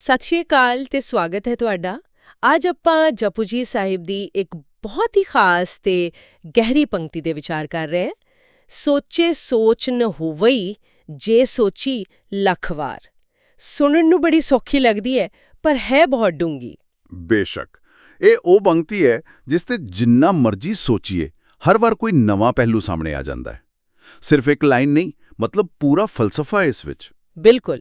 ਸਤਿ ਸ਼੍ਰੀ ਅਕਾਲ ਤੇ ਸਵਾਗਤ ਹੈ ਤੁਹਾਡਾ। ਅੱਜ ਆਪਾਂ ਜਪੂ ਜੀ ਸਾਹਿਬ ਦੀ ਇੱਕ ਬਹੁਤ ਹੀ ਖਾਸ ਤੇ ਗਹਿਰੀ ਪੰਕਤੀ ਦੇ ਵਿਚਾਰ ਕਰ ਰਹੇ ਹਾਂ। ਸੋਚੇ ਸੋਚ ਨ ਹੋਵਈ ਜੇ ਸੋਚੀ ਲੱਖ ਵਾਰ। ਸੁਣਨ ਨੂੰ ਬੜੀ ਸੌਖੀ ਲੱਗਦੀ ਹੈ ਪਰ ਹੈ ਬਹੁਤ ਡੂੰਗੀ ਬੇਸ਼ੱਕ। ਇਹ ਉਹ ਪੰਕਤੀ ਹੈ ਜਿਸ ਤੇ ਜਿੰਨਾ ਮਰਜ਼ੀ ਸੋਚੀਏ ਹਰ ਵਾਰ ਕੋਈ ਨਵਾਂ ਪਹਿਲੂ ਸਾਹਮਣੇ ਆ ਜਾਂਦਾ ਹੈ। ਸਿਰਫ ਇੱਕ ਲਾਈਨ ਨਹੀਂ ਮਤਲਬ ਪੂਰਾ ਫਲਸਫਾ ਇਸ ਵਿੱਚ। ਬਿਲਕੁਲ।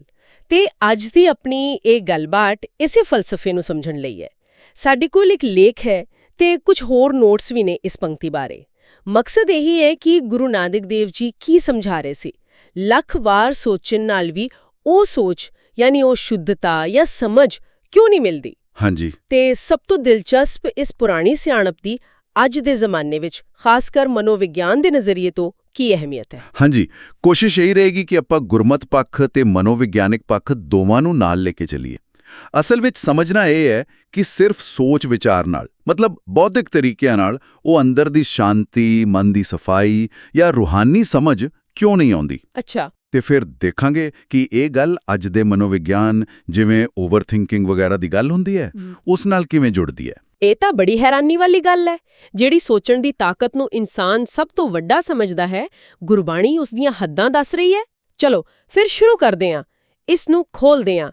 ਤੇ ਅੱਜ ਦੀ ਆਪਣੀ ਇਹ ਗੱਲਬਾਤ ਇਸੇ ਫਲਸਫੇ ਨੂੰ ਸਮਝਣ ਲਈ ਹੈ। ਸਾਡੇ ਕੋਲ ਇੱਕ ਲੇਖ ਹੈ ਤੇ ਕੁਝ ਹੋਰ ਨੋਟਸ ਵੀ ਨੇ ਇਸ ਪੰਕਤੀ ਬਾਰੇ। ਮਕਸਦ ਇਹੀ ਹੈ ਕਿ ਗੁਰੂ ਨਾਨਕ ਦੇਵ ਜੀ ਕੀ ਸਮਝਾ ਰਹੇ ਸੀ। ਲੱਖ ਵਾਰ ਸੋਚਣ ਨਾਲ ਵੀ ਉਹ ਸੋਚ ਯਾਨੀ ਉਹ ਸ਼ੁੱਧਤਾ ਜਾਂ ਸਮਝ ਕਿਉਂ ਨਹੀਂ ਮਿਲਦੀ? ਹਾਂਜੀ। ਤੇ ਸਭ ਤੋਂ ਦਿਲਚਸਪ ਇਸ ਪੁਰਾਣੀ ਸਿਆਣਪ ਦੀ ਅੱਜ ਦੇ ਜ਼ਮਾਨੇ ਵਿੱਚ ਖਾਸ ਕਰ ਮਨੋਵਿਗਿਆਨ ਦੇ ਨਜ਼ਰੀਏ ਤੋਂ ਕੀ ਅਹਿਮੀਅਤ ਹੈ? ਹਾਂਜੀ ਕੋਸ਼ਿਸ਼ ਇਹੀ ਰਹੇਗੀ ਕਿ ਆਪਾਂ ਗੁਰਮਤ ਪੱਖ ਤੇ ਮਨੋਵਿਗਿਆਨਿਕ ਪੱਖ ਦੋਵਾਂ ਨੂੰ ਨਾਲ ਲੈ ਕੇ ਚੱਲੀਏ। ਅਸਲ ਵਿੱਚ ਸਮਝਣਾ ਇਹ ਹੈ ਕਿ ਸਿਰਫ ਸੋਚ ਵਿਚਾਰ ਨਾਲ ਮਤਲਬ ਬੌਧਿਕ ਤਰੀਕਿਆਂ ਨਾਲ ਉਹ ਅੰਦਰ ਦੀ ਸ਼ਾਂਤੀ ਮਨ ਦੀ ਸਫ਼ਾਈ ਜਾਂ ਰੂਹਾਨੀ ਸਮਝ ਕਿਉਂ ਨਹੀਂ ਆਉਂਦੀ? ਅੱਛਾ ਤੇ ਫਿਰ ਦੇਖਾਂਗੇ ਕਿ ਇਹ ਗੱਲ ਅੱਜ ਦੇ ਮਨੋਵਿਗਿਆਨ ਜਿਵੇਂ ਓਵਰਥਿੰਕਿੰਗ ਵਗੈਰਾ ਦੀ ਗੱਲ ਹੁੰਦੀ ਹੈ ਉਸ ਨਾਲ ਕਿਵੇਂ ਜੁੜਦੀ ਹੈ? ਇਹ ਤਾਂ ਬੜੀ ਹੈਰਾਨੀ ਵਾਲੀ ਗੱਲ ਹੈ ਜਿਹੜੀ ਸੋਚਣ ਦੀ ਤਾਕਤ ਨੂੰ ਇਨਸਾਨ ਸਭ ਤੋਂ ਵੱਡਾ ਸਮਝਦਾ ਹੈ ਗੁਰਬਾਣੀ ਉਸ ਦੀਆਂ ਹੱਦਾਂ ਦੱਸ ਰਹੀ ਹੈ। ਚਲੋ ਫਿਰ ਸ਼ੁਰੂ ਕਰਦੇ ਹਾਂ ਇਸ ਨੂੰ ਖੋਲਦੇ ਹਾਂ।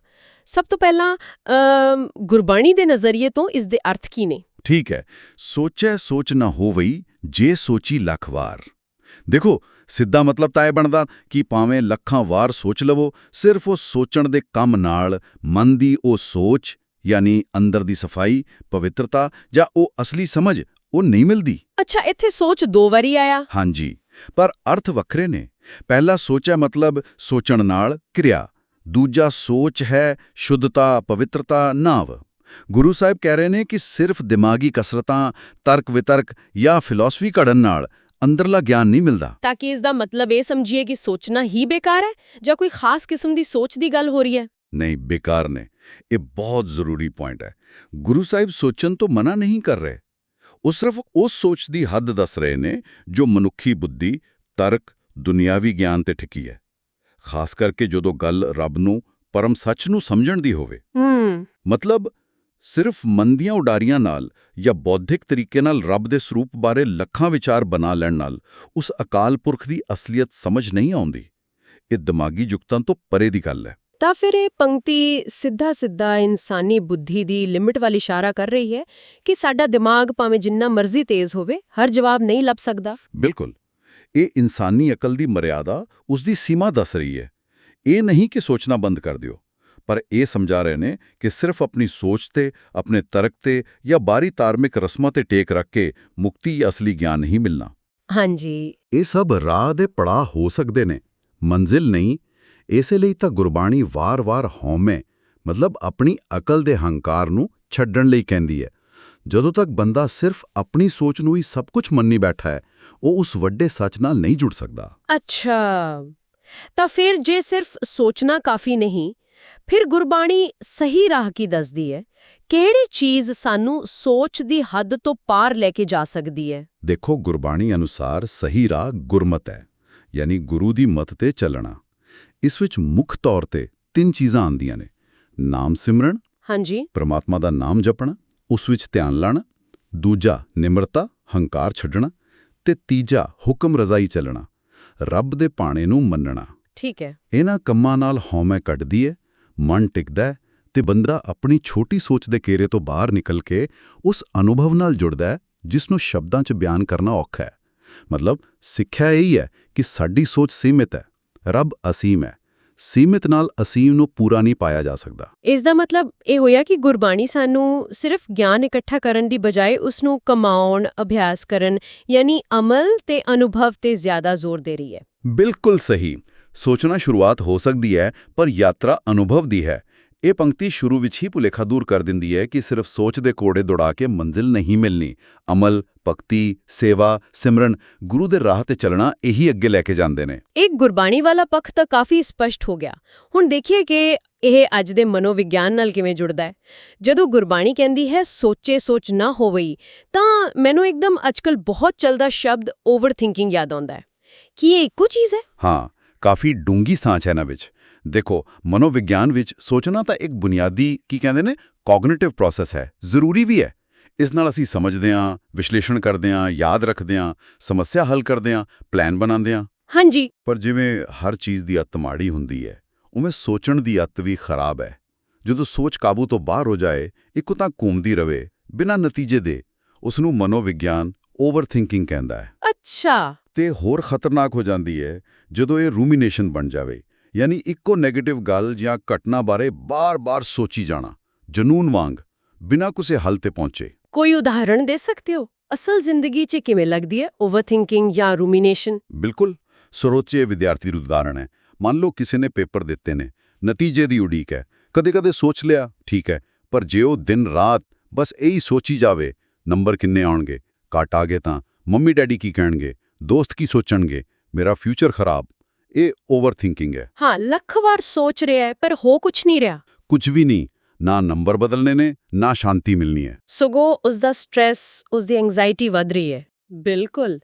ਸਭ ਤੋਂ ਪਹਿਲਾਂ ਗੁਰਬਾਣੀ ਦੇ ਨਜ਼ਰੀਏ ਤੋਂ ਇਸ ਦੇ ਅਰਥ ਕੀ ਨੇ? ਠੀਕ ਹੈ ਸੋਚੈ ਸੋਚ ਨਾ ਹੋਵਈ ਜੇ ਸੋਚੀ ਲੱਖ ਵਾਰ। ਦੇਖੋ ਸਿੱਧਾ ਮਤਲਬ ਤਾਂ ਇਹ ਬਣਦਾ ਕਿ ਭਾਵੇਂ ਲੱਖਾਂ ਵਾਰ ਸੋਚ ਲਵੋ ਸਿਰਫ ਉਹ ਸੋਚਣ ਦੇ ਕੰਮ ਨਾਲ ਮਨ ਦੀ ਉਹ ਸੋਚ ਯਾਨੀ ਅੰਦਰ ਦੀ ਸਫ਼ਾਈ ਪਵਿੱਤਰਤਾ ਜਾਂ ਉਹ ਅਸਲੀ ਸਮਝ ਉਹ ਨਹੀਂ ਮਿਲਦੀ। ਅੱਛਾ ਇੱਥੇ ਸੋਚ ਦੋ ਵਾਰੀ ਆਇਆ। ਹਾਂਜੀ ਪਰ ਅਰਥ ਵੱਖਰੇ ਨੇ। ਪਹਿਲਾ ਸੋਚੈ ਮਤਲਬ ਸੋਚਣ ਨਾਲ ਕਿਰਿਆ ਦੂਜਾ ਸੋਚ ਹੈ ਸ਼ੁੱਧਤਾ ਪਵਿੱਤਰਤਾ ਨਾਵ। ਗੁਰੂ ਸਾਹਿਬ ਕਹਿ ਰਹੇ ਨੇ ਕਿ ਸਿਰਫ ਦਿਮਾਗੀ ਕਸਰਤਾਂ ਤਰਕ ਵਿਤਰਕ ਜਾਂ ਫਿਲਾਸਫੀ ਘੜਨ ਨਾਲ ਅੰਦਰਲਾ ਗਿਆਨ ਨਹੀਂ ਮਿਲਦਾ। ਤਾਂ ਕਿ ਇਸ ਦਾ ਮਤਲਬ ਇਹ ਸਮਝੀਏ ਕਿ ਸੋਚਣਾ ਹੀ ਬੇਕਾਰ ਹੈ ਜਾਂ ਕੋਈ ਖਾਸ ਕਿਸਮ ਦੀ ਸੋਚ ਦੀ ਗੱਲ ਹੋ ਰਹੀ ਹੈ? ਨਹੀਂ ਬੇਕਾਰ ਨੇ। ਇਹ ਬਹੁਤ ਜ਼ਰੂਰੀ ਪੁਆਇੰਟ ਹੈ। ਗੁਰੂ ਸਾਹਿਬ ਸੋਚਣ ਤੋਂ ਮਨਾ ਨਹੀਂ ਕਰ ਰਹੇ। ਉਹ ਸਿਰਫ ਉਸ ਸੋਚ ਦੀ ਹੱਦ ਦੱਸ ਰਹੇ ਨੇ ਜੋ ਮਨੁੱਖੀ ਬੁੱਧੀ ਤਰਕ ਦੁਨਿਆਵੀ ਗਿਆਨ ਤੇ ਠਿਕੀ ਹੈ। ਖਾਸ ਕਰਕੇ ਜਦੋਂ ਗੱਲ ਰੱਬ ਨੂੰ ਪਰਮ ਸੱਚ ਨੂੰ ਸਮਝਣ ਦੀ ਹੋਵੇ। ਹੂੰ। ਮਤਲਬ ਸਿਰਫ ਮਨ ਦੀਆਂ ਉਡਾਰੀਆਂ ਨਾਲ ਜਾਂ ਬੌਧਿਕ ਤਰੀਕੇ ਨਾਲ ਰੱਬ ਦੇ ਸਰੂਪ ਬਾਰੇ ਲੱਖਾਂ ਵਿਚਾਰ ਬਣਾ ਲੈਣ ਨਾਲ ਉਸ ਅਕਾਲ ਪੁਰਖ ਦੀ ਅਸਲੀਅਤ ਸਮਝ ਨਹੀਂ ਆਉਂਦੀ। ਇਹ ਦਿਮਾਗੀ ਜੁਗਤਾਂ ਤੋਂ ਪਰੇ ਦੀ ਗੱਲ ਹੈ। ਤਾਂ ਫਿਰ ਇਹ ਪੰਕਤੀ ਸਿੱਧਾ ਸਿੱਧਾ ਇਨਸਾਨੀ ਬੁੱਧੀ ਦੀ ਲਿਮਿਟ ਵੱਲ ਇਸ਼ਾਰਾ ਕਰ ਰਹੀ ਹੈ ਕਿ ਸਾਡਾ ਦਿਮਾਗ ਭਾਵੇਂ ਜਿੰਨਾ ਮਰਜ਼ੀ ਤੇਜ਼ ਹੋਵੇ ਹਰ ਜਵਾਬ ਨਹੀਂ ਲੱਭ ਸਕਦਾ। ਬਿਲਕੁਲ। ਇਹ ਇਨਸਾਨੀ ਅਕਲ ਦੀ ਮਰਿਆਦਾ ਉਸ ਦੀ ਸੀਮਾ ਦੱਸ ਰਹੀ ਹੈ। ਇਹ ਨਹੀਂ ਕਿ ਸੋਚਣਾ ਬੰਦ ਕਰ ਦਿਓ। ਪਰ ਇਹ ਸਮਝਾ ਰਹੇ ਨੇ ਕਿ ਸਿਰਫ ਆਪਣੀ ਸੋਚ ਤੇ ਆਪਣੇ ਤਰਕ ਤੇ ਜਾਂ ਬਾਰੀ ਧਾਰਮਿਕ ਰਸਮਾਂ ਤੇ ਟੇਕ ਰੱਖ ਕੇ ਮੁਕਤੀ ਜਾਂ ਅਸਲੀ ਗਿਆਨ ਨਹੀਂ ਮਿਲਣਾ। ਹਾਂਜੀ। ਇਹ ਸਭ ਰਾਹ ਦੇ ਪੜਾਅ ਹੋ ਸਕਦੇ ਨੇ। ਮੰਜ਼ਿਲ ਨਹੀਂ। ਇਸੇ ਲਈ ਤਾਂ ਗੁਰਬਾਣੀ ਵਾਰ-ਵਾਰ ਹਉਮੈ ਮਤਲਬ ਆਪਣੀ ਅਕਲ ਦੇ ਹੰਕਾਰ ਨੂੰ ਛੱਡਣ ਲਈ ਕਹਿੰਦੀ ਹੈ। ਜਦੋਂ ਤੱਕ ਬੰਦਾ ਸਿਰਫ ਆਪਣੀ ਸੋਚ ਨੂੰ ਹੀ ਸਭ ਕੁਝ ਮੰਨੀ ਬੈਠਾ ਹੈ ਉਹ ਉਸ ਵੱਡੇ ਸੱਚ ਨਾਲ ਨਹੀਂ ਜੁੜ ਸਕਦਾ। ਅੱਛਾ। ਤਾਂ ਫਿਰ ਜੇ ਸਿਰਫ ਸੋਚਣਾ ਕਾਫੀ ਨਹੀਂ ਫਿਰ ਗੁਰਬਾਣੀ ਸਹੀ ਰਾਹ ਕੀ ਦੱਸਦੀ ਹੈ? ਕਿਹੜੀ ਚੀਜ਼ ਸਾਨੂੰ ਸੋਚ ਦੀ ਹੱਦ ਤੋਂ ਪਾਰ ਲੈ ਕੇ ਜਾ ਸਕਦੀ ਹੈ? ਦੇਖੋ ਗੁਰਬਾਣੀ ਅਨੁਸਾਰ ਸਹੀ ਰਾਹ ਗੁਰਮਤ ਹੈ ਯਾਨੀ ਗੁਰੂ ਦੀ ਮਤ ਤੇ ਚੱਲਣਾ। ਇਸ ਵਿੱਚ ਮੁੱਖ ਤੌਰ ਤੇ ਤਿੰਨ ਚੀਜ਼ਾਂ ਆਉਂਦੀਆਂ ਨੇ ਨਾਮ ਸਿਮਰਨ ਹਾਂਜੀ। ਪ੍ਰਮਾਤਮਾ ਦਾ ਨਾਮ ਜਪਣਾ ਉਸ ਵਿੱਚ ਧਿਆਨ ਲਾਣਾ ਦੂਜਾ ਨਿਮਰਤਾ ਹੰਕਾਰ ਛੱਡਣਾ ਤੇ ਤੀਜਾ ਹੁਕਮ ਰਜ਼ਾਈ ਚੱਲਣਾ ਰੱਬ ਦੇ ਪਾਣੇ ਨੂੰ ਮੰਨਣਾ। ਠੀਕ ਹੈ। ਇਹਨਾਂ ਕੰਮਾਂ ਨਾਲ ਹਉਮੈ ਕੱਢਦੀ ਹੈ ਮਨ ਟਿਕਦਾ ਤੇ ਬੰਦਾ ਆਪਣੀ ਛੋਟੀ ਸੋਚ ਦੇ ਘੇਰੇ ਤੋਂ ਬਾਹਰ ਨਿਕਲ ਕੇ ਉਸ ਅਨੁਭਵ ਨਾਲ ਜੁੜਦਾ ਜਿਸ ਨੂੰ ਸ਼ਬਦਾਂ 'ਚ ਬਿਆਨ ਕਰਨਾ ਔਖਾ ਹੈ। ਮਤਲਬ ਸਿੱਖਿਆ ਇਹੀ ਹੈ ਕਿ ਸਾਡੀ ਸੋਚ ਸੀਮਿਤ ਹੈ ਰੱਬ ਅਸੀਮ ਹੈ। ਸੀਮਿਤ ਨਾਲ ਅਸੀਮ ਨੂੰ ਪੂਰਾ ਨਹੀਂ ਪਾਇਆ ਜਾ ਸਕਦਾ। ਇਸ ਦਾ ਮਤਲਬ ਇਹ ਹੋਇਆ ਕਿ ਗੁਰਬਾਣੀ ਸਾਨੂੰ ਸਿਰਫ ਗਿਆਨ ਇਕੱਠਾ ਕਰਨ ਦੀ ਬਜਾਏ ਉਸ ਨੂੰ ਕਮਾਉਣ ਅਭਿਆਸ ਕਰਨ ਯਾਨੀ ਅਮਲ ਤੇ ਅਨੁਭਵ ਤੇ ਜ਼ਿਆਦਾ ਜ਼ੋਰ ਦੇ ਰਹੀ ਹੈ। ਬਿਲਕੁਲ ਸਹੀ। ਸੋਚਣਾ ਸ਼ੁਰੂਆਤ ਹੋ ਸਕਦੀ ਹੈ ਪਰ ਯਾਤਰਾ ਅਨੁਭਵ ਦੀ ਹੈ। ਇਹ ਪੰਕਤੀ ਸ਼ੁਰੂ ਵਿੱਚ ਹੀ ਭੁਲੇਖਾ ਦੂਰ ਕਰ ਦਿੰਦੀ ਹੈ ਕਿ ਸਿਰਫ ਸੋਚ ਦੇ ਕੋੜੇ ਦੌੜਾ ਕੇ ਮੰਜ਼ਿਲ ਨਹੀਂ ਮਿਲਣੀ। ਅਮਲ ਭਗਤੀ ਸੇਵਾ ਸਿਮਰਨ ਗੁਰੂ ਦੇ ਰਾਹ ਤੇ ਚੱਲਣਾ ਇਹੀ ਅੱਗੇ ਲੈ ਕੇ ਜਾਂਦੇ ਨੇ। ਇੱਕ ਗੁਰਬਾਣੀ ਵਾਲਾ ਪੱਖ ਤਾਂ ਕਾਫੀ ਸਪਸ਼ਟ ਹੋ ਗਿਆ। ਹੁਣ ਦੇਖੀਏ ਕਿ ਇਹ ਅੱਜ ਦੇ ਮਨੋਵਿਗਿਆਨ ਨਾਲ ਕਿਵੇਂ ਜੁੜਦਾ ਹੈ। ਜਦੋਂ ਗੁਰਬਾਣੀ ਕਹਿੰਦੀ ਹੈ ਸੋਚੇ ਸੋਚ ਨਾ ਹੋਵਈ ਤਾਂ ਮੈਨੂੰ ਇੱਕਦਮ ਅੱਜਕੱਲ ਬਹੁਤ ਚੱਲਦਾ ਸ਼ਬਦ ਓਵਰਥਿੰਕਿੰਗ ਯਾਦ ਆਉਂਦਾ ਹੈ। ਕੀ ਇਹ ਇੱਕੋ ਚੀਜ਼ ਹੈ? ਹਾਂ ਕਾਫੀ ਡੂੰਗੀ ਸਾਂਚ ਹੈ ਇਹਨਾਂ ਵਿੱਚ। ਦੇਖੋ ਮਨੋਵਿਗਿਆਨ ਵਿੱਚ ਸੋਚਣਾ ਤਾਂ ਇੱਕ ਬੁਨਿਆਦੀ ਕੀ ਕਹਿੰਦੇ ਨੇ ਕੋਗਨੀਟਿਵ ਪ੍ਰੋਸੈਸ ਹੈ ਜ਼ਰੂਰੀ ਵੀ ਹੈ। ਇਸ ਨਾਲ ਅਸੀਂ ਸਮਝਦੇ ਹਾਂ ਵਿਸ਼ਲੇਸ਼ਣ ਕਰਦੇ ਹਾਂ ਯਾਦ ਰੱਖਦੇ ਹਾਂ ਸਮੱਸਿਆ ਹੱਲ ਕਰਦੇ ਹਾਂ ਪਲਾਨ ਬਣਾਉਂਦੇ ਹਾਂ। ਹਾਂਜੀ। ਪਰ ਜਿਵੇਂ ਹਰ ਚੀਜ਼ ਦੀ ਅੱਤ ਮਾੜੀ ਹੁੰਦੀ ਹੈ ਉਵੇਂ ਸੋਚਣ ਦੀ ਅੱਤ ਵੀ ਖਰਾਬ ਹੈ। ਜਦੋਂ ਸੋਚ ਕਾਬੂ ਤੋਂ ਬਾਹਰ ਹੋ ਜਾਏ ਇੱਕੋ ਤਾਂ ਘੁੰਮਦੀ ਰਵੇ ਬਿਨਾਂ ਨਤੀਜੇ ਦੇ ਉਸ ਨੂੰ ਮਨੋਵਿਗਿਆਨ ਓਵਰਥਿੰਕਿੰਗ ਕਹਿੰਦਾ ਹੈ। ਅੱਛਾ। ਤੇ ਹੋਰ ਖਤਰਨਾਕ ਹੋ ਜਾਂਦੀ ਹੈ ਜਦੋਂ ਇਹ ਰੂਮੀਨੇਸ਼ਨ ਬਣ ਜਾਵੇ ਯਾਨੀ ਇੱਕੋ 네ਗੇਟਿਵ ਗੱਲ ਜਾਂ ਘਟਨਾ ਬਾਰੇ ਬਾਰ-ਬਾਰ ਸੋਚੀ ਜਾਣਾ ਜਨੂਨ ਵਾਂਗ ਬਿਨਾਂ ਕਿਸੇ ਹੱਲ ਤੇ ਪਹੁੰਚੇ। ਕੋਈ ਉਦਾਹਰਣ ਦੇ ਸਕਦੇ ਹੋ? ਅਸਲ ਜ਼ਿੰਦਗੀ 'ਚ ਕਿਵੇਂ ਲੱਗਦੀ ਹੈ? ਓਵਰਥਿੰਕਿੰਗ ਜਾਂ ਰੂਮੀਨੇਸ਼ਨ ਬਿਲਕੁਲ ਸਰੋਚੇ ਵਿਦਿਆਰਥੀ ਦੀ ਉਦਾਹਰਣ ਹੈ। ਮੰਨ ਲਓ ਕਿਸੇ ਨੇ ਪੇਪਰ ਦਿੱਤੇ ਨੇ ਨਤੀਜੇ ਦੀ ਉਡੀਕ ਹੈ। ਕਦੇ-ਕਦੇ ਸੋਚ ਲਿਆ ਠੀਕ ਹੈ ਪਰ ਜੇ ਉਹ ਦਿਨ ਰਾਤ ਬਸ ਇਹੀ ਸੋਚੀ ਜਾਵੇ ਨੰਬਰ ਕਿੰਨੇ ਆਉਣਗੇ ਘੱਟ ਆ ਗਏ ਤਾਂ ਮੰਮੀ ਡੈਡੀ ਕੀ ਕਹਿਣਗੇ? ਦੋਸਤ ਕੀ ਸੋਚਣਗੇ? ਮੇਰਾ ਫਿਊਚਰ ਖਰਾਬ। ਇਹ ਓਵਰਥਿੰਕਿੰਗ ਹੈ। ਹਾਂ ਲੱਖ ਵਾਰ ਸੋਚ ਰਿਹਾ ਹੈ ਪਰ ਹੋ ਕੁਝ ਨਹੀਂ ਰਿਹਾ। ਕੁਝ ਵੀ ਨਹੀਂ। ਨਾ ਨੰਬਰ ਬਦਲਨੇ ਨੇ ਨਾ ਸ਼ਾਂਤੀ ਮਿਲਣੀ ਹੈ। ਸਗੋਂ ਉਸ ਦਾ ਸਟ੍ਰੈਸ ਉਸ ਦੀ ਐਂਜ਼ਾਈਟੀ ਵਧ ਰਹੀ ਹੈ। ਬਿਲਕੁਲ।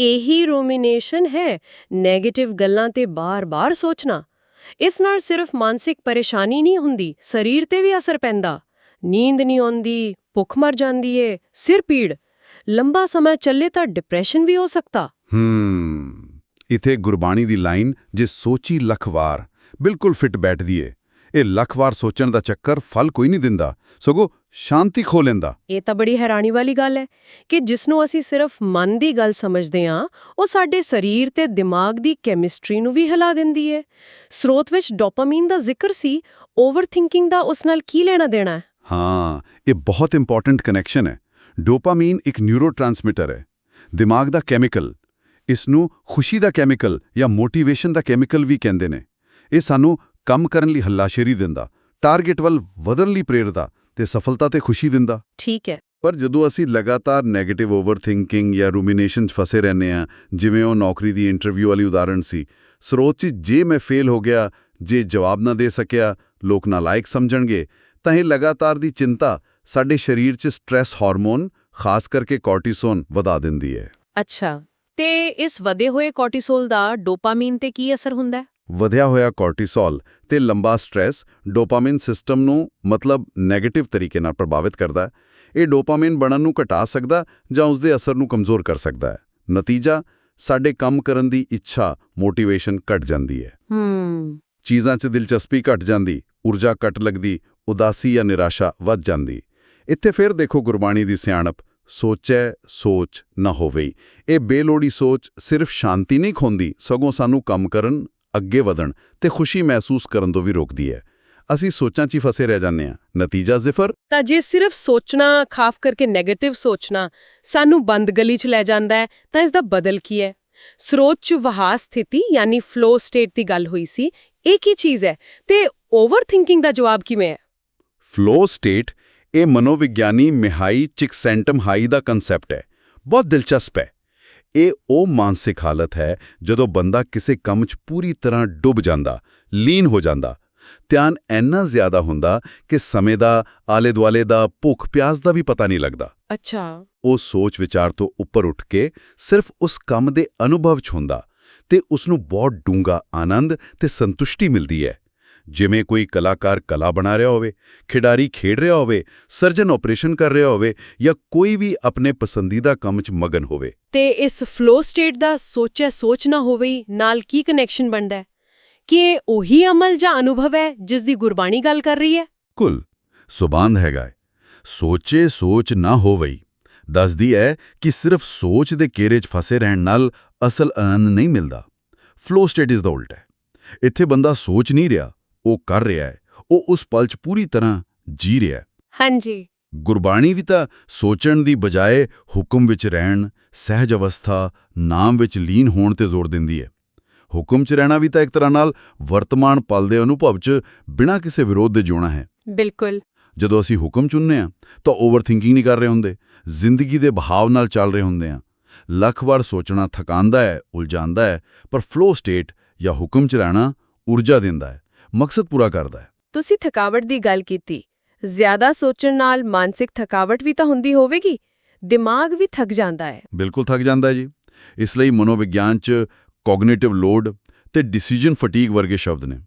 ਇਹੀ ਰੂਮੀਨੇਸ਼ਨ ਹੈ 네ਗੇਟਿਵ ਗੱਲਾਂ ਤੇ ਬਾਰ-ਬਾਰ ਸੋਚਣਾ। ਇਸ ਨਾਲ ਸਿਰਫ ਮਾਨਸਿਕ ਪਰੇਸ਼ਾਨੀ ਨਹੀਂ ਹੁੰਦੀ ਸਰੀਰ ਤੇ ਵੀ ਅਸਰ ਪੈਂਦਾ। ਨੀਂਦ ਨਹੀਂ ਆਉਂਦੀ ਭੁੱਖ ਮਰ ਜਾਂਦੀ ਏ ਸਿਰ ਪੀੜ। ਲੰਬਾ ਸਮਾਂ ਚੱਲੇ ਤਾਂ ਡਿਪਰੈਸ਼ਨ ਵੀ ਹੋ ਸਕਦਾ। ਹੂੰ ਇਥੇ ਗੁਰਬਾਣੀ ਦੀ ਲਾਈਨ ਜੇ ਸੋਚੀ ਲੱਖ ਵਾਰ ਬਿਲਕੁਲ ਫਿੱਟ ਬੈਠਦੀ ਏ ਇਹ ਲੱਖ ਵਾਰ ਸੋਚਣ ਦਾ ਚੱਕਰ ਫਲ ਕੋਈ ਨਹੀਂ ਦਿੰਦਾ ਸਗੋਂ ਸ਼ਾਂਤੀ ਖੋ ਲੈਂਦਾ। ਇਹ ਤਾਂ ਬੜੀ ਹੈਰਾਨੀ ਵਾਲੀ ਗੱਲ ਹੈ ਕਿ ਜਿਸ ਨੂੰ ਅਸੀਂ ਸਿਰਫ ਮਨ ਦੀ ਗੱਲ ਸਮਝਦੇ ਹਾਂ ਉਹ ਸਾਡੇ ਸਰੀਰ ਤੇ ਦਿਮਾਗ ਦੀ ਕੈਮਿਸਟਰੀ ਨੂੰ ਵੀ ਹਿਲਾ ਦਿੰਦੀ ਹੈ। ਸਰੋਤ ਵਿੱਚ ਡੋਪਾਮਾਈਨ ਦਾ ਜ਼ਿਕਰ ਸੀ ਓਵਰਥਿੰਕਿੰਗ ਦਾ ਉਸ ਨਾਲ ਕੀ ਲੈਣਾ ਦੇਣਾ ਹੈ? ਹਾਂ ਇਹ ਬਹੁਤ ਇੰਪੋਰਟੈਂਟ ਕਨੈਕਸ਼ਨ ਹੈ। ਡੋਪਾਮਾਈਨ ਇੱਕ ਨਿਊਰੋਟ੍ਰਾਂਸਮਿਟਰ ਹੈ। ਦਿਮਾਗ ਦਾ ਕੈਮੀਕਲ ਇਸ ਨੂੰ ਖੁਸ਼ੀ ਦਾ ਕੈਮੀਕਲ ਜਾਂ ਮੋਟੀਵੇਸ਼ਨ ਦਾ ਕੈਮੀਕਲ ਵੀ ਕਹਿੰਦੇ ਨੇ। ਇਹ ਸਾਨੂੰ ਕੰਮ ਕਰਨ ਲਈ ਹੱਲਾਸ਼ੇਰੀ ਦਿੰਦਾ ਟਾਰਗੇਟ ਵੱਲ ਵਧਣ ਲਈ ਪ੍ਰੇਰਦਾ ਤੇ ਸਫਲਤਾ ਤੇ ਖੁਸ਼ੀ ਦਿੰਦਾ। ਠੀਕ ਹੈ। ਪਰ ਜਦੋਂ ਅਸੀਂ ਲਗਾਤਾਰ 네ਗੇਟਿਵ ਓਵਰਥਿੰਕਿੰਗ ਜਾਂ ਰੂਮੀਨੇਸ਼ਨ 'ਚ ਫਸੇ ਰਹਿੰਦੇ ਆ ਜਿਵੇਂ ਉਹ ਨੌਕਰੀ ਦੀ ਇੰਟਰਵਿਊ ਵਾਲੀ ਉਦਾਹਰਣ ਸੀ ਸਰੋਤ 'ਚ ਜੇ ਮੈਂ ਫੇਲ ਹੋ ਗਿਆ ਜੇ ਜਵਾਬ ਨਾ ਦੇ ਸਕਿਆ ਲੋਕ ਨਾ ਲਾਇਕ ਸਮਝਣਗੇ ਤਾਂ ਇਹ ਲਗਾਤਾਰ ਦੀ ਚਿੰਤਾ ਸਾਡੇ ਸਰੀਰ 'ਚ ਸਟ੍ਰੈਸ ਹਾਰਮੋਨ ਖਾਸ ਕਰਕੇ ਕੋਰਟੀਸੋਨ ਵਧਾ ਦਿੰਦੀ ਹੈ। ਅੱਛਾ। ਤੇ ਇਸ ਵਧੇ ਹੋਏ ਕੋਰਟੀਸੋਲ ਦਾ ਡੋਪਾਮਾਈਨ ਤੇ ਕੀ ਅਸਰ ਹੁੰਦਾ ਹੈ? ਵਧਿਆ ਹੋਇਆ ਕੋਰਟੀਸੋਲ ਤੇ ਲੰਬਾ ਸਟ੍ਰੈਸ ਡੋਪਾਮਾਈਨ ਸਿਸਟਮ ਨੂੰ ਮਤਲਬ 네ਗੇਟਿਵ ਤਰੀਕੇ ਨਾਲ ਪ੍ਰਭਾਵਿਤ ਕਰਦਾ ਹੈ। ਇਹ ਡੋਪਾਮਾਈਨ ਬਣਨ ਨੂੰ ਘਟਾ ਸਕਦਾ ਜਾਂ ਉਸ ਦੇ ਅਸਰ ਨੂੰ ਕਮਜ਼ੋਰ ਕਰ ਸਕਦਾ ਹੈ। ਨਤੀਜਾ ਸਾਡੇ ਕੰਮ ਕਰਨ ਦੀ ਇੱਛਾ ਮੋਟੀਵੇਸ਼ਨ ਘਟ ਜਾਂਦੀ ਹੈ। ਹੂੰ। ਚੀਜ਼ਾਂ 'ਚ ਦਿਲਚਸਪੀ ਘਟ ਜਾਂਦੀ ਊਰਜਾ ਘਟ ਲੱਗਦੀ ਉਦਾਸੀ ਜਾਂ ਨਿਰਾਸ਼ਾ ਵੱਧ ਜਾਂਦੀ। ਇੱਥੇ ਫਿਰ ਦੇਖੋ ਗੁਰਬਾਣੀ ਦੀ ਸਿਆਣਪ ਸੋਚੈ ਸੋਚ ਨਾ ਹੋਵੇ। ਇਹ ਬੇਲੋੜੀ ਸੋਚ ਸਿਰਫ ਸ਼ਾਂਤੀ ਨਹੀਂ ਖੋਂਦੀ ਸਗੋਂ ਸਾਨੂੰ ਕੰਮ ਕਰਨ ਅੱਗੇ ਵਧਣ ਤੇ ਖੁਸ਼ੀ ਮਹਿਸੂਸ ਕਰਨ ਤੋਂ ਵੀ ਰੋਕਦੀ ਹੈ। ਅਸੀਂ ਸੋਚਾਂ 'ਚ ਹੀ ਫਸੇ ਰਹਿ ਜਾਂਦੇ ਹਾਂ। ਨਤੀਜਾ ਜ਼ਿਫਰ? ਤਾਂ ਜੇ ਸਿਰਫ ਸੋਚਣਾ ਖਾਸ ਕਰਕੇ 네ਗੇਟਿਵ ਸੋਚਣਾ ਸਾਨੂੰ ਬੰਦ ਗਲੀ 'ਚ ਲੈ ਜਾਂਦਾ ਹੈ ਤਾਂ ਇਸ ਦਾ ਬਦਲ ਕੀ ਹੈ? ਸਰੋਤ 'ਚ ਵਹਾ ਸਥਿਤੀ ਯਾਨੀ ਫਲੋ ਸਟੇਟ ਦੀ ਗੱਲ ਹੋਈ ਸੀ ਇਹ ਕੀ ਚੀਜ਼ ਹੈ? ਤੇ ਓਵਰਥਿੰਕਿੰਗ ਦਾ ਜਵਾਬ ਕਿਵੇਂ ਹੈ? ਫਲੋ ਸਟੇਟ ਇਹ ਮਨੋਵਿਗਿਆਨੀ ਮਿਹਾਈ ਚਿਕਸੈਂਟਮ-ਹਾਈ ਦਾ ਕਨਸੈਪਟ ਹੈ। ਬਹੁਤ ਦਿਲਚਸਪ ਹੈ। ਇਹ ਉਹ ਮਾਨਸਿਕ ਹਾਲਤ ਹੈ ਜਦੋਂ ਬੰਦਾ ਕਿਸੇ ਕੰਮ 'ਚ ਪੂਰੀ ਤਰ੍ਹਾਂ ਡੁੱਬ ਜਾਂਦਾ ਲੀਨ ਹੋ ਜਾਂਦਾ। ਧਿਆਨ ਇੰਨਾ ਜ਼ਿਆਦਾ ਹੁੰਦਾ ਕਿ ਸਮੇਂ ਦਾ ਆਲੇ-ਦੁਆਲੇ ਦਾ ਭੁੱਖ ਪਿਆਸ ਦਾ ਵੀ ਪਤਾ ਨਹੀਂ ਲੱਗਦਾ। ਅੱਛਾ। ਉਹ ਸੋਚ ਵਿਚਾਰ ਤੋਂ ਉੱਪਰ ਉੱਠ ਕੇ ਸਿਰਫ ਉਸ ਕੰਮ ਦੇ ਅਨੁਭਵ 'ਚ ਹੁੰਦਾ ਤੇ ਉਸ ਨੂੰ ਬਹੁਤ ਡੂੰਘਾ ਆਨੰਦ ਤੇ ਸੰਤੁਸ਼ਟੀ ਮਿਲਦੀ ਹੈ। ਜਿਵੇਂ ਕੋਈ ਕਲਾਕਾਰ ਕਲਾ ਬਣਾ ਰਿਹਾ ਹੋਵੇ ਖਿਡਾਰੀ ਖੇਡ ਰਿਹਾ ਹੋਵੇ ਸਰਜਨ ਆਪਰੇਸ਼ਨ ਕਰ ਰਿਹਾ ਹੋਵੇ ਜਾਂ ਕੋਈ ਵੀ ਆਪਣੇ ਪਸੰਦੀਦਾ ਕੰਮ 'ਚ ਮਗਨ ਹੋਵੇ। ਤੇ ਇਸ ਫਲੋ ਸਟੇਟ ਦਾ ਸੋਚਿਆ ਸੋਚ ਨਾ ਹੋਵੇ ਨਾਲ ਕੀ ਕਨੈਕਸ਼ਨ ਬਣਦਾ ਹੈ? ਕਿ ਇਹ ਉਹੀ ਅਮਲ ਜਾਂ ਅਨੁਭਵ ਹੈ ਜਿਸ ਦੀ ਗੁਰਬਾਣੀ ਗੱਲ ਕਰ ਰਹੀ ਹੈ? ਕੁਲ ਸੁਬਾਨ ਹੈਗਾ। ਸੋਚੇ ਸੋਚ ਨਾ ਹੋਵਈ ਦੱਸਦੀ ਹੈ ਕਿ ਸਿਰਫ ਸੋਚ ਦੇ ਘੇਰੇ 'ਚ ਫਸੇ ਰਹਿਣ ਨਾਲ ਅਸਲ ਆਨੰਦ ਨਹੀਂ ਮਿਲਦਾ। ਫਲੋ ਸਟੇਟ ਇਜ਼ ਦਾ ਉਲਟ ਹੈ ਇੱਥੇ ਬੰਦਾ ਸੋਚ ਨਹੀਂ ਰਿਹਾ। ਉਹ ਕਰ ਰਿਹਾ ਹੈ ਉਹ ਉਸ ਪਲ 'ਚ ਪੂਰੀ ਤਰ੍ਹਾਂ ਜੀ ਰਿਹਾ ਹੈ। ਹਾਂਜੀ। ਗੁਰਬਾਣੀ ਵੀ ਤਾਂ ਸੋਚਣ ਦੀ ਬਜਾਏ ਹੁਕਮ ਵਿੱਚ ਰਹਿਣ ਸਹਿਜ ਅਵਸਥਾ ਨਾਮ ਵਿੱਚ ਲੀਨ ਹੋਣ ਤੇ ਜ਼ੋਰ ਦਿੰਦੀ ਹੈ। ਹੁਕਮ 'ਚ ਰਹਿਣਾ ਵੀ ਤਾਂ ਇੱਕ ਤਰ੍ਹਾਂ ਨਾਲ ਵਰਤਮਾਨ ਪਲ ਦੇ ਅਨੁਭਵ 'ਚ ਬਿਨਾਂ ਕਿਸੇ ਵਿਰੋਧ ਦੇ ਜਿਉਣਾ ਹੈ। ਬਿਲਕੁਲ। ਜਦੋਂ ਅਸੀਂ ਹੁਕਮ ਚੁਣਨੇ ਆ ਤਾਂ ਓਵਰਥਿੰਕਿੰਗ ਨਹੀਂ ਕਰ ਰਹੇ ਹੁੰਦੇ ਜ਼ਿੰਦਗੀ ਦੇ ਬਹਾਵ ਨਾਲ ਚੱਲ ਰਹੇ ਹੁੰਦੇ ਆ ਲੱਖ ਵਾਰ ਸੋਚਣਾ ਥਕਾਉਂਦਾ ਹੈ ਉਲਝਾਉਂਦਾ ਹੈ ਪਰ ਫਲੋ ਸਟੇਟ ਜਾਂ ਹੁਕਮ 'ਚ ਰਹਿਣਾ ਊਰਜਾ ਦਿੰਦਾ ਹੈ। ਮਕਸਦ ਪੂਰਾ ਕਰਦਾ ਹੈ। ਤੁਸੀਂ ਥਕਾਵਟ ਦੀ ਗੱਲ ਕੀਤੀ। ਜ਼ਿਆਦਾ ਸੋਚਣ ਨਾਲ ਮਾਨਸਿਕ ਥਕਾਵਟ ਵੀ ਤਾਂ ਹੁੰਦੀ ਹੋਵੇਗੀ ਦਿਮਾਗ ਵੀ ਥੱਕ ਜਾਂਦਾ ਹੈ। ਬਿਲਕੁਲ ਥੱਕ ਜਾਂਦਾ ਹੈ ਜੀ। ਇਸ ਲਈ ਮਨੋਵਿਗਿਆਨ 'ਚ ਕੋਗਨੀਟਿਵ ਲੋਡ ਤੇ ਡਿਸੀਜਨ ਫਟੀਗ ਵਰਗੇ ਸ਼ਬਦ ਨੇ।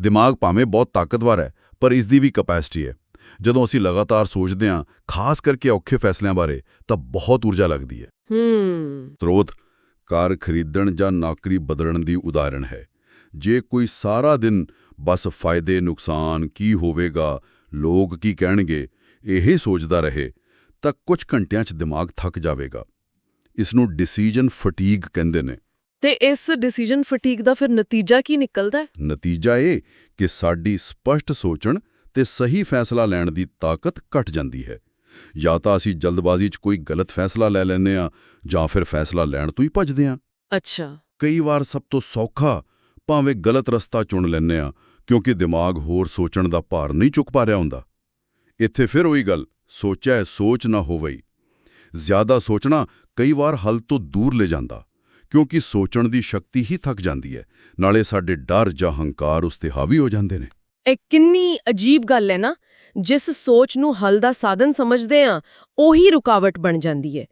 ਦਿਮਾਗ ਭਾਵੇਂ ਬਹੁਤ ਤਾਕਤਵਰ ਹੈ ਪਰ ਇਸ ਦੀ ਵੀ ਕਪੈਸਿਟੀ ਹੈ। ਜਦੋਂ ਅਸੀਂ ਲਗਾਤਾਰ ਸੋਚਦੇ ਹਾਂ ਖਾਸ ਕਰਕੇ ਔਖੇ ਫੈਸਲਿਆਂ ਬਾਰੇ ਤਾਂ ਬਹੁਤ ਊਰਜਾ ਲੱਗਦੀ ਹੈ। ਹੂੰ। ਸਰੋਤ ਕਾਰ ਖਰੀਦਣ ਜਾਂ ਨੌਕਰੀ ਬਦਲਣ ਦੀ ਉਦਾਹਰਣ ਹੈ। ਜੇ ਕੋਈ ਸਾਰਾ ਦਿਨ ਬਸ ਫਾਇਦੇ ਨੁਕਸਾਨ ਕੀ ਹੋਵੇਗਾ ਲੋਕ ਕੀ ਕਹਿਣਗੇ ਇਹ ਸੋਚਦਾ ਰਹੇ ਤਾਂ ਕੁਝ ਘੰਟਿਆਂ 'ਚ ਦਿਮਾਗ ਥੱਕ ਜਾਵੇਗਾ। ਇਸ ਨੂੰ ਡਿਸੀਜਨ ਫਟੀਗ ਕਹਿੰਦੇ ਨੇ। ਤੇ ਇਸ ਡਿਸੀਜਨ ਫਟੀਗ ਦਾ ਫਿਰ ਨਤੀਜਾ ਕੀ ਨਿਕਲਦਾ ਨਤੀਜਾ ਇਹ ਕਿ ਸਾਡੀ ਸਪਸ਼ਟ ਸੋਚਣ ਤੇ ਸਹੀ ਫੈਸਲਾ ਲੈਣ ਦੀ ਤਾਕਤ ਘਟ ਜਾਂਦੀ ਹੈ। ਜਾਂ ਤਾਂ ਅਸੀਂ ਜਲਦਬਾਜ਼ੀ 'ਚ ਕੋਈ ਗਲਤ ਫੈਸਲਾ ਲੈ ਲੈਂਦੇ ਹਾਂ ਜਾਂ ਫਿਰ ਫੈਸਲਾ ਲੈਣ ਤੋਂ ਹੀ ਭੱਜਦੇ ਹਾਂ। ਅੱਛਾ। ਕਈ ਵਾਰ ਸਭ ਤੋਂ ਸੌਖਾ ਭਾਵੇਂ ਗਲਤ ਰਸਤਾ ਚੁਣ ਲੈਂਦੇ ਆ ਕਿਉਂਕਿ ਦਿਮਾਗ ਹੋਰ ਸੋਚਣ ਦਾ ਭਾਰ ਨਹੀਂ ਚੁੱਕ ਪਾ ਰਿਹਾ ਹੁੰਦਾ। ਇੱਥੇ ਫਿਰ ਉਹੀ ਗੱਲ ਸੋਚਿਆ ਸੋਚ ਨਾ ਹੋਵੇ ਜ਼ਿਆਦਾ ਸੋਚਣਾ ਕਈ ਵਾਰ ਹੱਲ ਤੋਂ ਦੂਰ ਲੈ ਜਾਂਦਾ, ਕਿਉਂਕਿ ਸੋਚਣ ਦੀ ਸ਼ਕਤੀ ਹੀ ਥੱਕ ਜਾਂਦੀ ਹੈ, ਨਾਲੇ ਸਾਡੇ ਡਰ ਜਾਂ ਹੰਕਾਰ ਉਸ ਤੇ ਹਾਵੀ ਹੋ ਜਾਂਦੇ ਨੇ। ਇਹ ਕਿੰਨੀ ਅਜੀਬ ਗੱਲ ਹੈ ਨਾ, ਜਿਸ ਸੋਚ ਨੂੰ ਹੱਲ ਦਾ ਸਾਧਨ ਸਮਝਦੇ ਆ ਉਹੀ ਰੁਕਾਵਟ ਬਣ ਜਾਂਦੀ ਹੈ।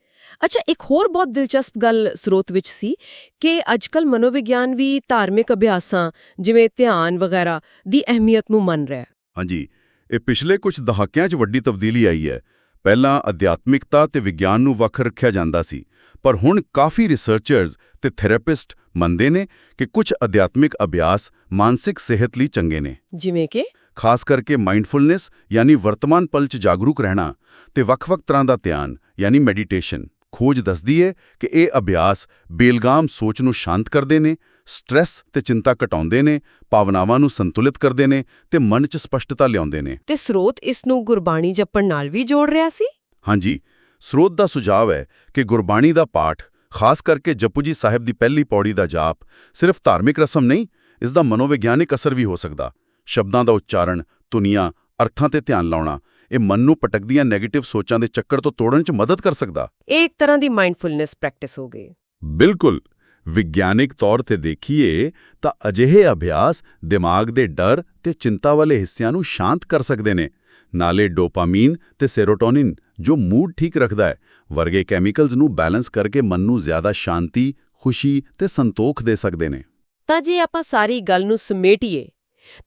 ਅੱਛਾ ਇੱਕ ਹੋਰ ਬਹੁਤ ਦਿਲਚਸਪ ਗੱਲ ਸਰੋਤ ਵਿੱਚ ਸੀ ਕਿ ਅੱਜਕੱਲ ਮਨੋਵਿਗਿਆਨ ਵੀ ਧਾਰਮਿਕ ਅਭਿਆਸਾਂ ਜਿਵੇਂ ਧਿਆਨ ਵਗੈਰਾ ਦੀ ਅਹਿਮੀਅਤ ਨੂੰ ਮੰਨ ਰਿਹਾ ਹੈ। ਹਾਂਜੀ ਇਹ ਪਿਛਲੇ ਕੁਝ ਦਹਾਕਿਆਂ 'ਚ ਵੱਡੀ ਤਬਦੀਲੀ ਆਈ ਹੈ। ਪਹਿਲਾਂ ਅਧਿਆਤਮਿਕਤਾ ਤੇ ਵਿਗਿਆਨ ਨੂੰ ਵੱਖ ਰੱਖਿਆ ਜਾਂਦਾ ਸੀ ਪਰ ਹੁਣ ਕਾਫੀ ਰਿਸਰਚਰਜ਼ ਤੇ ਥੈਰੇਪਿਸਟ ਮੰਨਦੇ ਨੇ ਕਿ ਕੁਝ ਅਧਿਆਤਮਿਕ ਅਭਿਆਸ ਮਾਨਸਿਕ ਸਿਹਤ ਲਈ ਚੰਗੇ ਨੇ। ਜਿਵੇਂ ਕਿ? ਖਾਸ ਕਰਕੇ ਮਾਈਂਡਫੁਲਨੈਸ ਯਾਨੀ ਵਰਤਮਾਨ ਪਲ 'ਚ ਜਾਗਰੂਕ ਰਹਿਣਾ ਤੇ ਵੱਖ-ਵੱਖ ਤਰ੍ਹਾਂ ਦਾ ਧਿਆਨ ਯਾਨੀ ਮੈਡੀਟੇਸ਼ਨ ਖੋਜ ਦੱਸਦੀ ਹੈ ਕਿ ਇਹ ਅਭਿਆਸ ਬੇਲਗਾਮ ਸੋਚ ਨੂੰ ਸ਼ਾਂਤ ਕਰਦੇ ਨੇ ਸਟ੍ਰੈਸ ਤੇ ਚਿੰਤਾ ਘਟਾਉਂਦੇ ਨੇ ਭਾਵਨਾਵਾਂ ਨੂੰ ਸੰਤੁਲਿਤ ਕਰਦੇ ਨੇ ਤੇ ਮਨ 'ਚ ਸਪਸ਼ਟਤਾ ਲਿਆਉਂਦੇ ਨੇ। ਤੇ ਸਰੋਤ ਇਸ ਨੂੰ ਗੁਰਬਾਣੀ ਜਪਣ ਨਾਲ ਵੀ ਜੋੜ ਰਿਹਾ ਸੀ? ਹਾਂਜੀ ਸਰੋਤ ਦਾ ਸੁਝਾਅ ਹੈ ਕਿ ਗੁਰਬਾਣੀ ਦਾ ਪਾਠ ਖਾਸ ਕਰਕੇ ਜਪੂ ਜੀ ਸਾਹਿਬ ਦੀ ਪਹਿਲੀ ਪੌੜੀ ਦਾ ਜਾਪ ਸਿਰਫ ਧਾਰਮਿਕ ਰਸਮ ਨਹੀਂ ਇਸ ਦਾ ਮਨੋਵਿਗਿਆਨਿਕ ਅਸਰ ਵੀ ਹੋ ਸਕਦਾ। ਸ਼ਬਦਾਂ ਦਾ ਉਚਾਰਨ ਧੁਨੀਆਂ ਅਰਥਾਂ ਤੇ ਧਿਆਨ ਲਾਉਣਾ ਇਹ ਮਨ ਨੂੰ ਭਟਕਦੀਆਂ 네ਗੇਟਿਵ ਸੋਚਾਂ ਦੇ ਚੱਕਰ ਤੋਂ ਤੋੜਨ 'ਚ ਮਦਦ ਕਰ ਸਕਦਾ। ਇਹ ਇੱਕ ਤਰ੍ਹਾਂ ਦੀ ਮਾਈਂਡਫੁਲਨੈਸ ਪ੍ਰੈਕਟਿਸ ਹੋ ਗਈ। ਬਿਲਕੁਲ। ਵਿਗਿਆਨਿਕ ਤੌਰ ਤੇ ਦੇਖੀਏ ਤਾਂ ਅਜਿਹੇ ਅਭਿਆਸ ਦਿਮਾਗ ਦੇ ਡਰ ਤੇ ਚਿੰਤਾ ਵਾਲੇ ਹਿੱਸਿਆਂ ਨੂੰ ਸ਼ਾਂਤ ਕਰ ਸਕਦੇ ਨੇ। ਨਾਲੇ ਡੋਪਾਮੀਨ ਤੇ ਸੈਰੋਟੋਨਿਨ ਜੋ ਮੂਡ ਠੀਕ ਰੱਖਦਾ ਹੈ ਵਰਗੇ ਕੈਮੀਕਲਸ ਨੂੰ ਬੈਲੈਂਸ ਕਰਕੇ ਮਨ ਨੂੰ ਜ਼ਿਆਦਾ ਸ਼ਾਂਤੀ ਖੁਸ਼ੀ ਤੇ ਸੰਤੋਖ ਦੇ ਸਕਦੇ ਨੇ। ਤਾਂ ਜੇ ਆਪਾਂ ਸਾਰੀ ਗੱਲ ਨੂੰ ਸਮੇਟੀਏ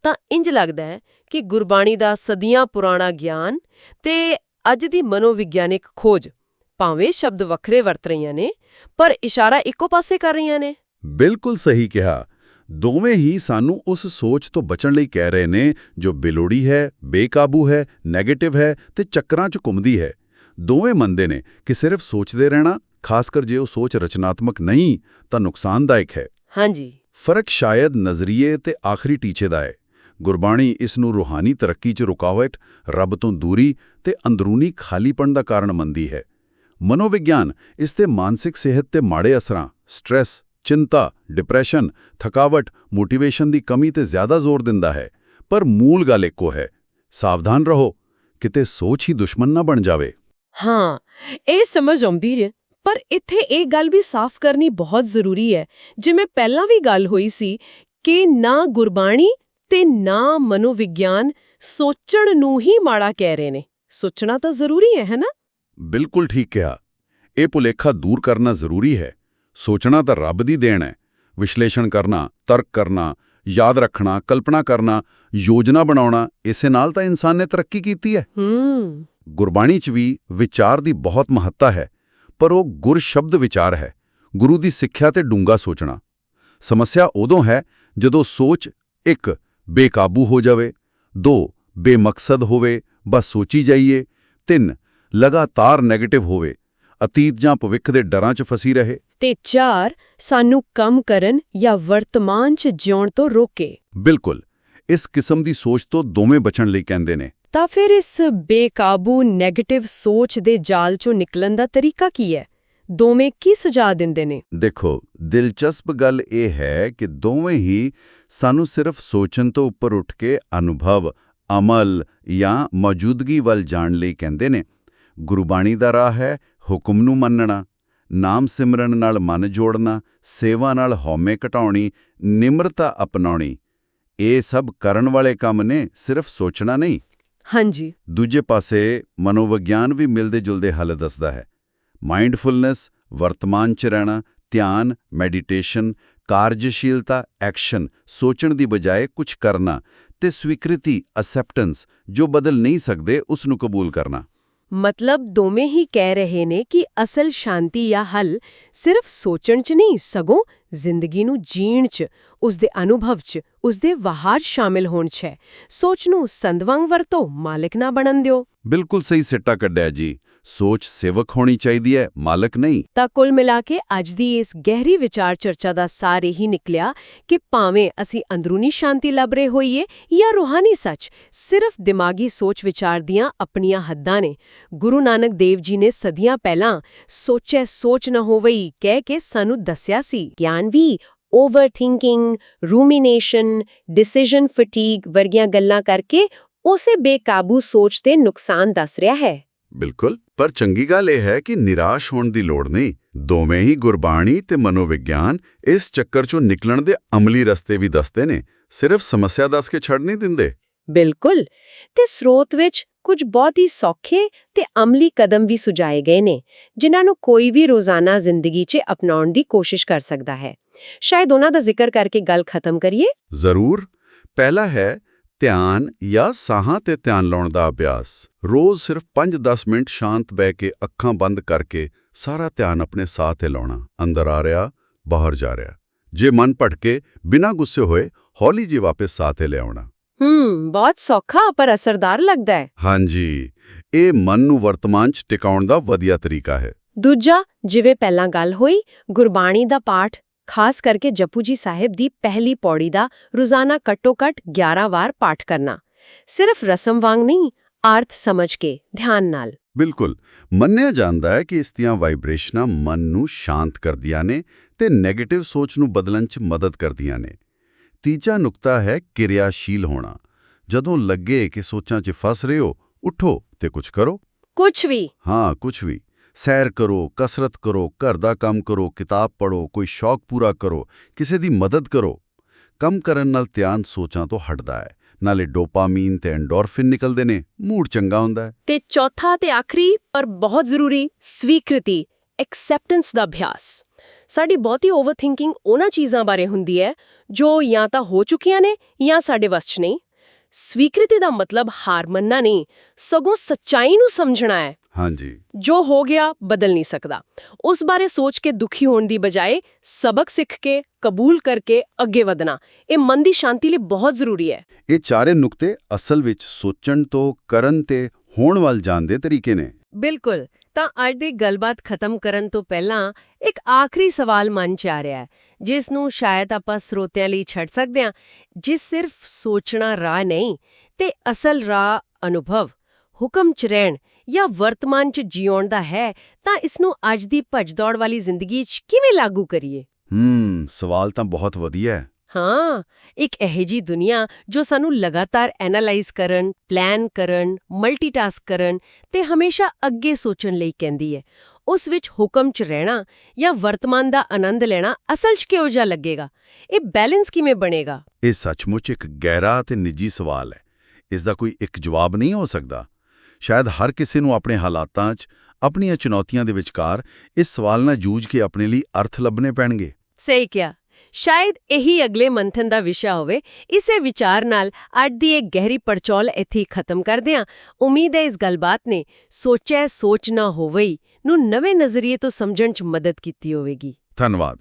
ਤਾਂ ਇੰਜ ਲੱਗਦਾ ਹੈ ਕਿ ਗੁਰਬਾਣੀ ਦਾ ਸਦੀਆਂ ਪੁਰਾਣਾ ਗਿਆਨ ਤੇ ਅੱਜ ਦੀ ਮਨੋਵਿਗਿਆਨਿਕ ਖੋਜ ਭਾਵੇਂ ਸ਼ਬਦ ਵੱਖਰੇ ਵਰਤ ਰਹੀਆਂ ਨੇ ਪਰ ਇਸ਼ਾਰਾ ਇੱਕੋ ਪਾਸੇ ਕਰ ਰਹੀਆਂ ਨੇ। ਬਿਲਕੁਲ ਸਹੀ ਕਿਹਾ। ਦੋਵੇਂ ਹੀ ਸਾਨੂੰ ਉਸ ਸੋਚ ਤੋਂ ਬਚਣ ਲਈ ਕਹਿ ਰਹੇ ਨੇ ਜੋ ਬੇਲੋੜੀ ਹੈ ਬੇਕਾਬੂ ਹੈ 네ਗੇਟਿਵ ਹੈ ਤੇ ਚੱਕਰਾਂ 'ਚ ਘੁੰਮਦੀ ਹੈ। ਦੋਵੇਂ ਮੰਨਦੇ ਨੇ ਕਿ ਸਿਰਫ ਸੋਚਦੇ ਰਹਿਣਾ ਖਾਸ ਕਰ ਜੇ ਉਹ ਸੋਚ ਰਚਨਾਤਮਕ ਨਹੀਂ ਤਾਂ ਨੁਕਸਾਨਦਾਇਕ ਹੈ। ਹਾਂਜੀ। ਫ਼ਰਕ ਸ਼ਾਇਦ ਨਜ਼ਰੀਏ ਤੇ ਆਖਰੀ ਟੀਚੇ ਦਾ ਹੈ ਗੁਰਬਾਣੀ ਇਸ ਨੂੰ ਰੂਹਾਨੀ ਤਰੱਕੀ 'ਚ ਰੁਕਾਵਟ, ਰੱਬ ਤੋਂ ਦੂਰੀ ਤੇ ਅੰਦਰੂਨੀ ਖਾਲੀਪਣ ਦਾ ਕਾਰਨ ਮੰਨਦੀ ਹੈ। ਮਨੋਵਿਗਿਆਨ ਇਸ ਤੇ ਮਾਨਸਿਕ ਸਿਹਤ ਤੇ ਮਾੜੇ ਅਸਰਾਂ, ਸਟ੍ਰੈਸ, ਚਿੰਤਾ, ਡਿਪਰੈਸ਼ਨ, ਥਕਾਵਟ, ਮੋਟੀਵੇਸ਼ਨ ਦੀ ਕਮੀ ਤੇ ਜ਼ਿਆਦਾ ਜ਼ੋਰ ਦਿੰਦਾ ਹੈ। ਪਰ ਮੂਲ ਗੱਲ ਇੱਕੋ ਹੈ, ਸਾਵਧਾਨ ਰਹੋ, ਕਿਤੇ ਸੋਚ ਹੀ ਦੁਸ਼ਮਣ ਨਾ ਬਣ ਜਾਵੇ। ਹਾਂ, ਇਹ ਸਮਝ ਆਉਂਦੀ ਹੈ ਪਰ ਇੱਥੇ ਇਹ ਗੱਲ ਵੀ ਸਾਫ਼ ਕਰਨੀ ਬਹੁਤ ਜ਼ਰੂਰੀ ਹੈ। ਜਿਵੇਂ ਪਹਿਲਾਂ ਵੀ ਗੱਲ ਹੋਈ ਸੀ ਕਿ ਨਾ ਗੁਰਬਾਣੀ ਤੇ ਨਾ ਮਨੋਵਿਗਿਆਨ ਸੋਚਣ ਨੂੰ ਹੀ ਮਾੜਾ ਕਹਿ ਰਹੇ ਨੇ। ਸੋਚਣਾ ਤਾਂ ਜ਼ਰੂਰੀ ਹੈ ਹੈ ਨਾ? ਬਿਲਕੁਲ ਠੀਕ ਕਿਹਾ। ਇਹ ਭੁਲੇਖਾ ਦੂਰ ਕਰਨਾ ਜ਼ਰੂਰੀ ਹੈ। ਸੋਚਣਾ ਤਾਂ ਰੱਬ ਦੀ ਦੇਣ ਹੈ। ਵਿਸ਼ਲੇਸ਼ਣ ਕਰਨਾ ਤਰਕ ਕਰਨਾ ਯਾਦ ਰੱਖਣਾ ਕਲਪਨਾ ਕਰਨਾ ਯੋਜਨਾ ਬਣਾਉਣਾ ਇਸੇ ਨਾਲ ਤਾਂ ਇਨਸਾਨ ਨੇ ਤਰੱਕੀ ਕੀਤੀ ਹੈ। ਹੂੰ। ਗੁਰਬਾਣੀ 'ਚ ਵੀ ਵਿਚਾਰ ਦੀ ਬਹੁਤ ਮਹੱਤਤਾ ਹੈ। ਪਰ ਉਹ ਗੁਰ ਸ਼ਬਦ ਵਿਚਾਰ ਹੈ ਗੁਰੂ ਦੀ ਸਿੱਖਿਆ ਤੇ ਡੂੰਗਾ ਸੋਚਣਾ। ਸਮੱਸਿਆ ਉਦੋਂ ਹੈ ਜਦੋਂ ਸੋਚ ਇੱਕ ਬੇਕਾਬੂ ਹੋ ਜਾਵੇ ਦੋ ਬੇਮਕਸਦ ਹੋਵੇ ਬਸ ਸੋਚੀ ਜਾਈਏ ਤਿੰਨ ਲਗਾਤਾਰ 네ਗੇਟਿਵ ਹੋਵੇ ਅਤੀਤ ਜਾਂ ਭਵਿੱਖ ਦੇ ਡਰਾਂ 'ਚ ਫਸੀ ਰਹੇ। ਤੇ ਚਾਰ ਸਾਨੂੰ ਕੰਮ ਕਰਨ ਜਾਂ ਵਰਤਮਾਨ 'ਚ ਜਿਉਣ ਤੋਂ ਰੋਕੇ। ਬਿਲਕੁਲ ਇਸ ਕਿਸਮ ਦੀ ਸੋਚ ਤੋਂ ਦੋਵੇਂ ਬਚਣ ਲਈ ਕਹਿੰਦੇ ਨੇ। ਤਾਂ ਫਿਰ ਇਸ ਬੇਕਾਬੂ 네ਗੇਟਿਵ ਸੋਚ ਦੇ ਜਾਲ 'ਚੋਂ ਨਿਕਲਣ ਦਾ ਤਰੀਕਾ ਕੀ ਹੈ? ਦੋਵੇਂ ਕੀ ਸੁਝਾਅ ਦਿੰਦੇ ਨੇ? ਦੇਖੋ, ਦਿਲਚਸਪ ਗੱਲ ਇਹ ਹੈ ਕਿ ਦੋਵੇਂ ਹੀ ਸਾਨੂੰ ਸਿਰਫ ਸੋਚਣ ਤੋਂ ਉੱਪਰ ਉੱਠ ਕੇ ਅਨੁਭਵ, ਅਮਲ ਜਾਂ ਮੌਜੂਦਗੀ ਵੱਲ ਜਾਣ ਲਈ ਕਹਿੰਦੇ ਨੇ। ਗੁਰਬਾਣੀ ਦਾ ਰਾਹ ਹੈ ਹੁਕਮ ਨੂੰ ਮੰਨਣਾ, ਨਾਮ ਸਿਮਰਨ ਨਾਲ ਮਨ ਜੋੜਨਾ, ਸੇਵਾ ਨਾਲ ਹਉਮੈ ਘਟਾਉਣੀ, ਨਿਮਰਤਾ ਅਪਣਾਉਣੀ। ਇਹ ਸਭ ਕਰਨ ਵਾਲੇ ਕੰਮ ਨੇ, ਸਿਰਫ ਸੋਚਣਾ ਨਹੀਂ। ਹਾਂਜੀ। ਦੂਜੇ ਪਾਸੇ ਮਨੋਵਿਗਿਆਨ ਵੀ ਮਿਲਦੇ ਜੁਲਦੇ ਹੱਲ ਦੱਸਦਾ ਹੈ। ਮਾਈਂਡਫੁਲਨੈਸ ਵਰਤਮਾਨ ਚ ਰਹਿਣਾ ਧਿਆਨ ਮੈਡੀਟੇਸ਼ਨ ਕਾਰਜਸ਼ੀਲਤਾ ਐਕਸ਼ਨ ਸੋਚਣ ਦੀ ਬਜਾਏ ਕੁਝ ਕਰਨਾ ਤੇ ਸਵੀਕ੍ਰਿਤੀ ਅਸੈਪਟੈਂਸ ਜੋ ਬਦਲ ਨਹੀਂ ਸਕਦੇ ਉਸ ਨੂੰ ਕਬੂਲ ਕਰਨਾ। ਮਤਲਬ ਦੋਵੇਂ ਹੀ ਕਹਿ ਰਹੇ ਨੇ ਕਿ ਅਸਲ ਸ਼ਾਂਤੀ ਜਾਂ ਹੱਲ ਸਿਰਫ ਸੋਚਣ 'ਚ ਨਹੀਂ ਸਗੋਂ ਜ਼ਿੰਦਗੀ ਨੂੰ ਜੀਣ 'ਚ, ਉਸਦੇ ਅਨੁਭਵ 'ਚ, ਉਸਦੇ ਵਹਾਰ ਸ਼ਾਮਿਲ ਹੋਣ 'ਚ ਹੈ ਸੋਚ ਨੂੰ ਸੰਦ ਵਾਂਗ ਵਰਤੋ, ਮਾਲਕ ਨਾ ਬਣਨ ਦਿਓ। ਬਿਲਕੁਲ ਸਹੀ ਸਿੱਟਾ ਕੱਢਿਆ ਜੀ। ਸੋਚ ਸੇਵਕ ਹੋਣੀ ਚਾਹੀਦੀ ਹੈ ਮਾਲਕ ਨਹੀਂ। ਤਾਂ ਕੁੱਲ ਮਿਲਾ ਕੇ ਅੱਜ ਦੀ ਇਸ ਗਹਿਰੀ ਵਿਚਾਰ ਚਰਚਾ ਦਾ ਸਾਰ ਇਹੀ ਨਿਕਲਿਆ ਕਿ ਭਾਵੇਂ ਅਸੀਂ ਅੰਦਰੂਨੀ ਸ਼ਾਂਤੀ ਲੱਭ ਰਹੇ ਹੋਈਏ ਜਾਂ ਰੂਹਾਨੀ ਸੱਚ ਸਿਰਫ ਦਿਮਾਗੀ ਸੋਚ ਵਿਚਾਰ ਦੀਆਂ ਆਪਣੀਆਂ ਹੱਦਾਂ ਨੇ। ਗੁਰੂ ਨਾਨਕ ਦੇਵ ਜੀ ਨੇ ਸਦੀਆਂ ਪਹਿਲਾਂ ਸੋਚੈ ਸੋਚ ਨਾ ਹੋਵਈ ਕਹਿ ਕੇ ਸਾਨੂੰ ਦੱਸਿਆ ਸੀ ਗਿਆਨ ਵੀ ਓਵਰਥਿੰਕਿੰਗ ਰੂਮੀਨੇਸ਼ਨ ਡਿਸੀਜਨ ਫਟੀਗ ਵਰਗੀਆਂ ਗੱਲਾਂ ਕਰਕੇ ਉਸੇ ਬੇਕਾਬੂ ਸੋਚ ਦੇ ਨੁਕਸਾਨ ਦੱਸ ਰਿਹਾ ਹੈ। ਬਿਲਕੁਲ। ਪਰ ਚੰਗੀ ਗੱਲ ਇਹ ਹੈ ਕਿ ਨਿਰਾਸ਼ ਹੋਣ ਦੀ ਲੋੜ ਨਹੀਂ। ਦੋਵੇਂ ਹੀ ਗੁਰਬਾਣੀ ਤੇ ਮਨੋਵਿਗਿਆਨ ਇਸ ਚੱਕਰ ਚੋਂ ਨਿਕਲਣ ਦੇ ਅਮਲੀ ਰਸਤੇ ਵੀ ਦੱਸਦੇ ਨੇ। ਸਿਰਫ ਸਮੱਸਿਆ ਦੱਸ ਕੇ ਛੱਡ ਨਹੀਂ ਦਿੰਦੇ। ਬਿਲਕੁਲ। ਤੇ ਸਰੋਤ ਵਿੱਚ ਕੁਝ ਬਹੁਤ ਹੀ ਸੌਖੇ ਤੇ ਅਮਲੀ ਕਦਮ ਵੀ ਸੁਝਾਏ ਗਏ ਨੇ ਜਿਨ੍ਹਾਂ ਨੂੰ ਕੋਈ ਵੀ ਰੋਜ਼ਾਨਾ ਜ਼ਿੰਦਗੀ 'ਚ ਅਪਣਾਉਣ ਦੀ ਕੋਸ਼ਿਸ਼ ਕਰ ਸਕਦਾ ਹੈ। ਸ਼ਾਇਦ ਉਹਨਾਂ ਦਾ ਜ਼ਿਕਰ ਕਰਕੇ ਗੱਲ ਖਤਮ ਕਰੀਏ? ਜ਼ਰੂਰ। ਪਹਿਲਾ ਹੈ ਧਿਆਨ ਜਾਂ ਸਾਹਾਂ ਤੇ ਧਿਆਨ ਲਾਉਣ ਦਾ ਅਭਿਆਸ। ਰੋਜ਼ ਸਿਰਫ 5-10 ਮਿੰਟ ਸ਼ਾਂਤ ਬਹਿ ਕੇ ਅੱਖਾਂ ਬੰਦ ਕਰਕੇ ਸਾਰਾ ਧਿਆਨ ਆਪਣੇ ਸਾਹ ਤੇ ਲਾਉਣਾ। ਅੰਦਰ ਆ ਰਿਹਾ ਬਾਹਰ ਜਾ ਰਿਹਾ। ਜੇ ਮਨ ਭਟਕੇ ਬਿਨਾਂ ਗੁੱਸੇ ਹੋਏ ਹੌਲੀ ਜਿਹੀ ਵਾਪਸ ਸਾਹ ਤੇ ਲਿਆਉਣਾ ਹੂੰ ਬਹੁਤ ਸੌਖਾ ਪਰ ਅਸਰਦਾਰ ਲੱਗਦਾ ਹੈ। ਹਾਂਜੀ ਇਹ ਮਨ ਨੂੰ ਵਰਤਮਾਨ 'ਚ ਟਿਕਾਉਣ ਦਾ ਵਧੀਆ ਤਰੀਕਾ ਹੈ। ਦੂਜਾ ਜਿਵੇਂ ਪਹਿਲਾਂ ਗੱਲ ਹੋਈ ਗੁਰਬਾਣੀ ਦਾ ਪਾਠ ਖਾਸ ਕਰਕੇ ਜਪੂ ਜੀ ਸਾਹਿਬ ਦੀ ਪਹਿਲੀ ਪੌੜੀ ਦਾ ਰੋਜ਼ਾਨਾ ਘੱਟੋ-ਘੱਟ 11 ਵਾਰ ਪਾਠ ਕਰਨਾ। ਸਿਰਫ ਰਸਮ ਵਾਂਗ ਨਹੀਂ ਅਰਥ ਸਮਝ ਕੇ ਧਿਆਨ ਨਾਲ। ਬਿਲਕੁਲ। ਮੰਨਿਆ ਜਾਂਦਾ ਹੈ ਕਿ ਇਸ ਦੀਆਂ ਵਾਈਬ੍ਰੇਸ਼ਨਾਂ ਮਨ ਨੂੰ ਸ਼ਾਂਤ ਕਰਦੀਆਂ ਨੇ ਤੇ 네ਗੇਟਿਵ ਸੋਚ ਨੂੰ ਬਦਲਣ 'ਚ ਮਦਦ ਕਰਦੀਆਂ ਨੇ। ਤੀਜਾ ਨੁਕਤਾ ਹੈ ਕਿਰਿਆਸ਼ੀਲ ਹੋਣਾ। ਜਦੋਂ ਲੱਗੇ ਕਿ ਸੋਚਾਂ 'ਚ ਫਸ ਰਹੇ ਹੋ ਉਠੋ ਤੇ ਕੁਝ ਕਰੋ। ਕੁਝ ਵੀ। ਹਾਂ ਕੁਝ ਵੀ। ਸੈਰ ਕਰੋ, ਕਸਰਤ ਕਰੋ, ਘਰ ਦਾ ਕੰਮ ਕਰੋ, ਕਿਤਾਬ ਪੜੋ ਕੋਈ ਸ਼ੌਕ ਪੂਰਾ ਕਰੋ, ਕਿਸੇ ਦੀ ਮਦਦ ਕਰੋ। ਕੰਮ ਕਰਨ ਨਾਲ ਧਿਆਨ ਸੋਚਾਂ ਤੋਂ ਹਟਦਾ ਹੈ। ਨਾਲੇ ਡੋਪਾਮੀਨ ਤੇ ਐਂਡੋਰਫਿਨ ਨਿਕਲਦੇ ਨੇ, ਮੂਡ ਚੰਗਾ ਹੁੰਦਾ ਹੈ। ਤੇ ਚੌਥਾ ਤੇ ਆਖਰੀ, ਪਰ ਬਹੁਤ ਜ਼ਰੂਰੀ, ਸਵੀਕ੍ਰਿਤੀ ਐਕਸੈਪਟੈਂਸ ਦਾ ਅਭਿਆਸ। ਸਾਡੀ ਬਹੁਤੀ ਓਵਰਥਿੰਕਿੰਗ ਉਹਨਾਂ ਚੀਜ਼ਾਂ ਬਾਰੇ ਹੁੰਦੀ ਹੈ, ਜੋ ਜਾਂ ਤਾਂ ਹੋ ਚੁੱਕੀਆਂ ਨੇ, ਜਾਂ ਸਾਡੇ ਵਸ 'ਚ ਨਹੀਂ। ਸਵੀਕ੍ਰਿਤੀ ਦਾ ਮਤਲਬ ਹਾਰ ਮੰਨਣਾ ਨਹੀਂ, ਸਗੋਂ ਸੱਚਾਈ ਨੂੰ ਸਮਝਣਾ ਹੈ। ਹਾਂਜੀ। ਜੋ ਹੋ ਗਿਆ ਬਦਲ ਨਹੀਂ ਸਕਦਾ। ਉਸ ਬਾਰੇ ਸੋਚ ਕੇ ਦੁਖੀ ਹੋਣ ਦੀ ਬਜਾਏ ਸਬਕ ਸਿੱਖ ਕੇ ਕਬੂਲ ਕਰਕੇ ਅੱਗੇ ਵਧਣਾ ਇਹ ਮਨ ਦੀ ਸ਼ਾਂਤੀ ਲਈ ਬਹੁਤ ਜ਼ਰੂਰੀ ਹੈ। ਇਹ ਚਾਰੇ ਨੁਕਤੇ ਅਸਲ ਵਿੱਚ ਸੋਚਣ ਤੋਂ ਕਰਨ ਤੇ ਹੋਣ ਵੱਲ ਜਾਣ ਦੇ ਤਰੀਕੇ ਨੇ। ਬਿਲਕੁਲ। ਤਾਂ ਅੱਜ ਦੀ ਗੱਲਬਾਤ ਖਤਮ ਕਰਨ ਤੋਂ ਪਹਿਲਾਂ ਇੱਕ ਆਖਰੀ ਸਵਾਲ ਮਨ 'ਚ ਆ ਰਿਹਾ ਹੈ ਜਿਸ ਨੂੰ ਸ਼ਾਇਦ ਆਪਾਂ ਸਰੋਤਿਆਂ ਲਈ ਛੱਡ ਸਕਦੇ ਹਾਂ ਜਿਸ ਸਿਰਫ ਸੋਚਣਾ ਰਾਹ ਨਹੀਂ ਤੇ ਅਸਲ ਰਾਹ ਅਨੁਭਵ ਹੁਕਮ 'ਚ ਰਹਿਣ ਜਾਂ ਵਰਤਮਾਨ 'ਚ ਜਿਉਣ ਦਾ ਹੈ ਤਾਂ ਇਸ ਨੂੰ ਅੱਜ ਦੀ ਭੱਜ-ਦੌੜ ਵਾਲੀ ਜ਼ਿੰਦਗੀ 'ਚ ਕਿਵੇਂ ਲਾਗੂ ਕਰੀਏ? ਹੂੰ ਸਵਾਲ ਤਾਂ ਬਹੁਤ ਵਧੀਆ ਹੈ। ਹਾਂ ਇੱਕ ਇਹੋ ਜੀ ਦੁਨੀਆ ਜੋ ਸਾਨੂੰ ਲਗਾਤਾਰ ਐਨਾਲਾਈਜ਼ ਕਰਨ ਪਲਾਨ ਕਰਨ ਮਲਟੀਟਾਸਕ ਕਰਨ ਤੇ ਹਮੇਸ਼ਾ ਅੱਗੇ ਸੋਚਣ ਲਈ ਕਹਿੰਦੀ ਹੈ। ਉਸ ਵਿੱਚ ਹੁਕਮ 'ਚ ਰਹਿਣਾ ਜਾਂ ਵਰਤਮਾਨ ਦਾ ਆਨੰਦ ਲੈਣਾ ਅਸਲ 'ਚ ਕਿਉਂ ਜਾ ਲੱਗੇਗਾ? ਇਹ ਬੈਲੈਂਸ ਕਿਵੇਂ ਬਣੇਗਾ? ਇਹ ਸੱਚਮੁੱਚ ਇੱਕ ਗਹਿਰਾ ਤੇ ਨਿੱਜੀ ਸਵਾਲ ਹੈ। ਇਸ ਦਾ ਕੋਈ ਇੱਕ ਜਵਾਬ ਨਹੀਂ ਹੋ ਸਕਦਾ। ਸ਼ਾਇਦ ਹਰ ਕਿਸੇ ਨੂੰ ਆਪਣੇ ਹਾਲਾਤਾਂ 'ਚ ਆਪਣੀਆਂ ਚੁਣੌਤੀਆਂ ਦੇ ਵਿਚਕਾਰ ਇਸ ਸਵਾਲ ਨਾਲ ਜੂਝ ਕੇ ਆਪਣੇ ਲਈ ਅਰਥ ਲੱਭਣੇ ਪੈਣਗੇ। ਸਹੀ ਕਿਹਾ। ਸ਼ਾਇਦ ਇਹੀ ਅਗਲੇ ਮੰਥਨ ਦਾ ਵਿਸ਼ਾ ਹੋਵੇ। ਇਸੇ ਵਿਚਾਰ ਨਾਲ ਅੱਜ ਦੀ ਇਹ ਗਹਿਰੀ ਪੜਚੋਲ ਇੱਥੇ ਖਤਮ ਕਰਦੇ ਹਾਂ। ਉਮੀਦ ਹੈ ਇਸ ਗੱਲਬਾਤ ਨੇ ਸੋਚੈ ਸੋਚ ਨਾ ਹੋਵਈ ਨੂੰ ਨਵੇਂ ਨਜ਼ਰੀਏ ਤੋਂ ਸਮਝਣ 'ਚ ਮਦਦ ਕੀਤੀ ਹੋਵੇਗੀ। ਧੰਨਵਾਦ।